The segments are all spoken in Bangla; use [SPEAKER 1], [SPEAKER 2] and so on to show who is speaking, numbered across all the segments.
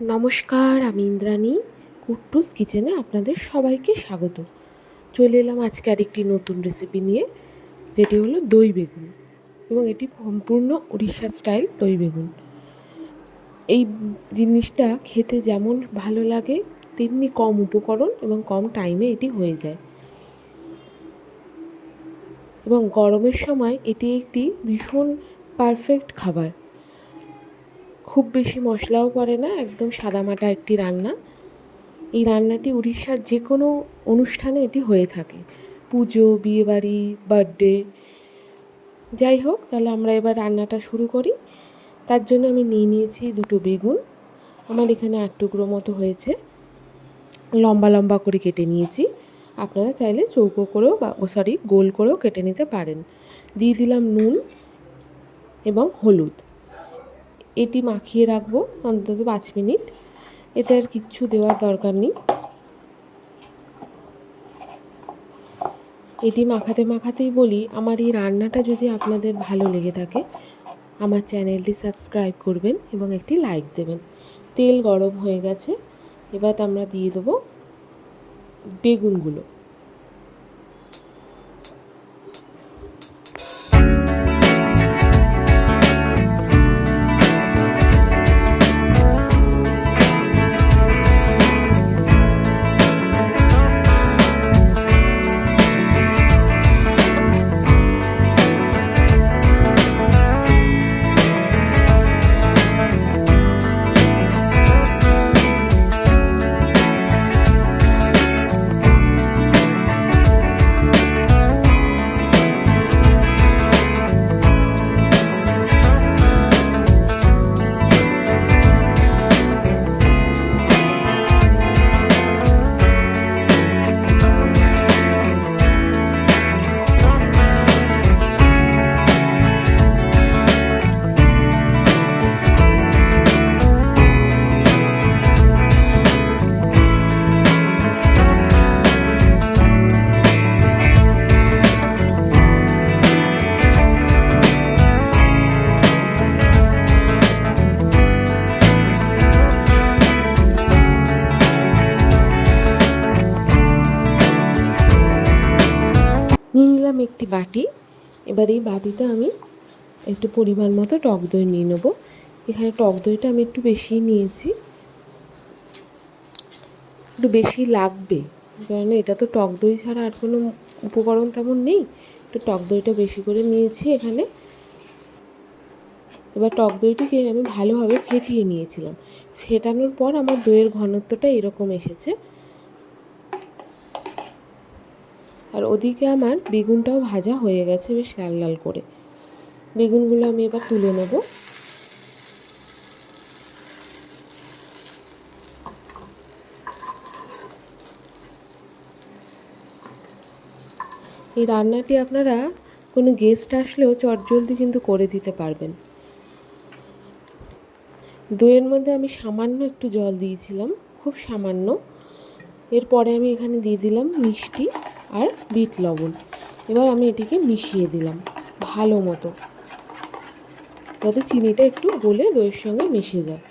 [SPEAKER 1] নমস্কার, আমি ইন্দ্রাণী। কুট্টুস কিচেনে আপনাদের সবাইকে স্বাগত। চলে এলাম আজকে আরেকটি নতুন রেসিপি নিয়ে, যেটি হলো দই বেগুন এবং এটি সম্পূর্ণ উড়িষ্যা স্টাইল দই বেগুন। এই জিনিসটা খেতে যেমন ভালো লাগে, তেমনি কম উপকরণ এবং কম টাইমে এটি হয়ে যায়। এবং গরমের সময় এটি একটি ভীষণ পারফেক্ট খাবার। খুব বেশি মশলাও পড়ে না, একদম সাদামাটা একটি রান্না। এই রান্নাটি উড়িষ্যার যে কোনো অনুষ্ঠানে এটি হয়ে থাকে। পুজো, বিয়েবাড়ি, বার্থডে, যাই হোক, তাহলে আমরা এবার রান্নাটা শুরু করি। তার জন্য আমি নিয়ে নিয়েছি দুটো বেগুন। আমার এখানে আট টুকরো মতো হয়েছে। লম্বা লম্বা করে কেটে নিয়েছি। আপনারা চাইলে চৌকো করেও বা সরি, গোল করেও কেটে নিতে পারেন। দিয়ে দিলাম নুন এবং হলুদ। এটি মাখিয়ে রাখব, অন্তত পাঁচ মিনিট। এতে আর কিচ্ছু দেওয়ার দরকার নেই। এটি মাখাতে মাখাতেই বলি, আমার এই রান্নাটা যদি আপনাদের ভালো লেগে থাকে, আমার চ্যানেলটি সাবস্ক্রাইব করবেন এবং একটি লাইক দেবেন। তেল গরম হয়ে গেছে, এবার আমরা দিয়ে দেবো বেগুনগুলো। একটি বাটি। এবার এই বাটিতে আমি একটু পরিমাণ মতো টক দই নিয়ে নেব। এখানে টক দইটা আমি একটু বেশিই নিয়েছি। একটু বেশি লাগবে, কারণ এটা তো টক দই ছাড়া আর কোনো উপকরণ তেমন নেই। একটু টক দইটা বেশি করে নিয়েছি এখানে। এবার টক দইটিকে আমি ভালোভাবে ফেটিয়ে নিয়েছিলাম। ফেটানোর পর আমার দইয়ের ঘনত্বটা এরকম এসেছে। আর ওদিকে আমার বেগুনটাও ভাজা হয়ে গেছে বেশ লাল লাল করে। বেগুনগুলো আমি এবার তুলে নেব। এই রান্নাটি আপনারা কোনো গেস্ট আসলেও চটজলদি কিন্তু করে দিতে পারবেন। দইয়ের মধ্যে আমি সামান্য একটু জল দিয়েছিলাম, খুব সামান্য। এরপরে আমি এখানে দিয়ে দিলাম মিষ্টি। আর বিট লবণ। এবার আমি এটিকে মিশিয়ে দিলাম, ভালো মতো। যাতে চিনিটা একটু গলে দইয়ের সঙ্গে মিশে যায়।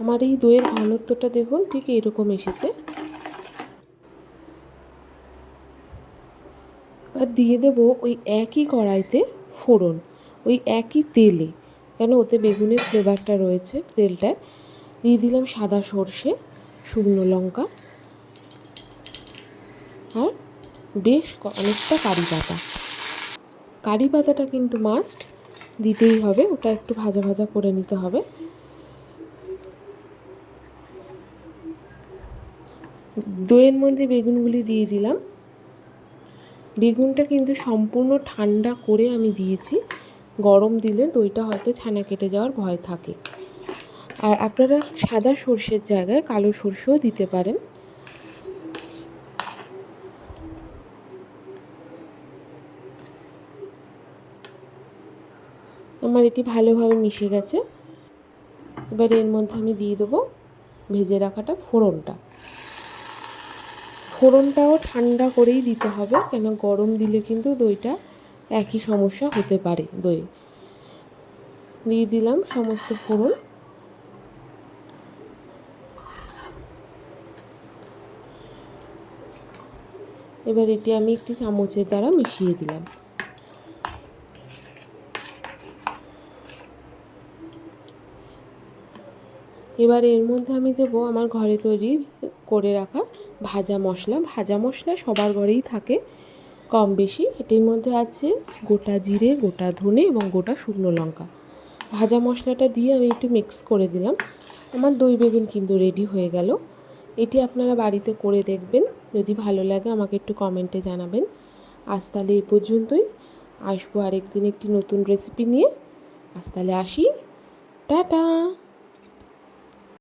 [SPEAKER 1] আমার এই দইয়ের ঘনত্বটা দেখুন, ঠিক এরকম এসেছে। আর দিয়ে দেব ওই একই কড়াইতে ফোড়ন, ওই একই তেলে, কেন ওতে বেগুনের ফ্লেভারটা রয়েছে তেলটায়। দিয়ে দিলাম সাদা সর্ষে, শুকনো লঙ্কা আর বেশ অনেকটা কারি পাতা। কারি পাতাটা কিন্তু মাস্ট দিতেই হবে, ওটা একটু ভাজা ভাজা করে নিতে হবে। দইয়ের মধ্যে বেগুনগুলি দিয়ে দিলাম। বেগুনটা কিন্তু সম্পূর্ণ ঠান্ডা করে আমি দিয়েছি। গরম দিলে দইটা হয়তো ছানা কেটে যাওয়ার ভয় থাকে। আর আপনারা সাদা সর্ষের জায়গায় কালো সর্ষেও দিতে পারেন। আমার এটি ভালোভাবে মিশে গেছে। এবার এর মধ্যে আমি দিয়ে দেবো ভেজে রাখাটা ফোড়নটা। ফোড়নটাও ঠান্ডা করেই দিতে হবে, কেন গরম দিলে কিন্তু দইটা একই সমস্যা হতে পারে দই। দিয়ে দিলাম সমস্ত ফোড়ন। এবার এটি আমি একটি চামচের দ্বারা মিশিয়ে দিলাম। এবার এর মধ্যে আমি দেবো আমার ঘরে তৈরি করে রাখা ভাজা মশলা। ভাজা মশলা সবার ঘরেই থাকে, কম বেশি। এটির মধ্যে আছে গোটা জিরে, গোটা ধনে এবং গোটা শুকনো লঙ্কা। ভাজা মশলাটা দিয়ে আমি একটু মিক্স করে দিলাম। আমার দই বেগুন কিন্তু রেডি হয়ে গেল। এটি আপনারা বাড়িতে করে দেখবেন। যদি ভালো লাগে আমাকে একটু কমেন্টে জানাবেন। আজ তাহলে এই পর্যন্তই। আসব আরেকদিন একটি নতুন রেসিপি নিয়ে। আজ তাহলে আসি। টাটা!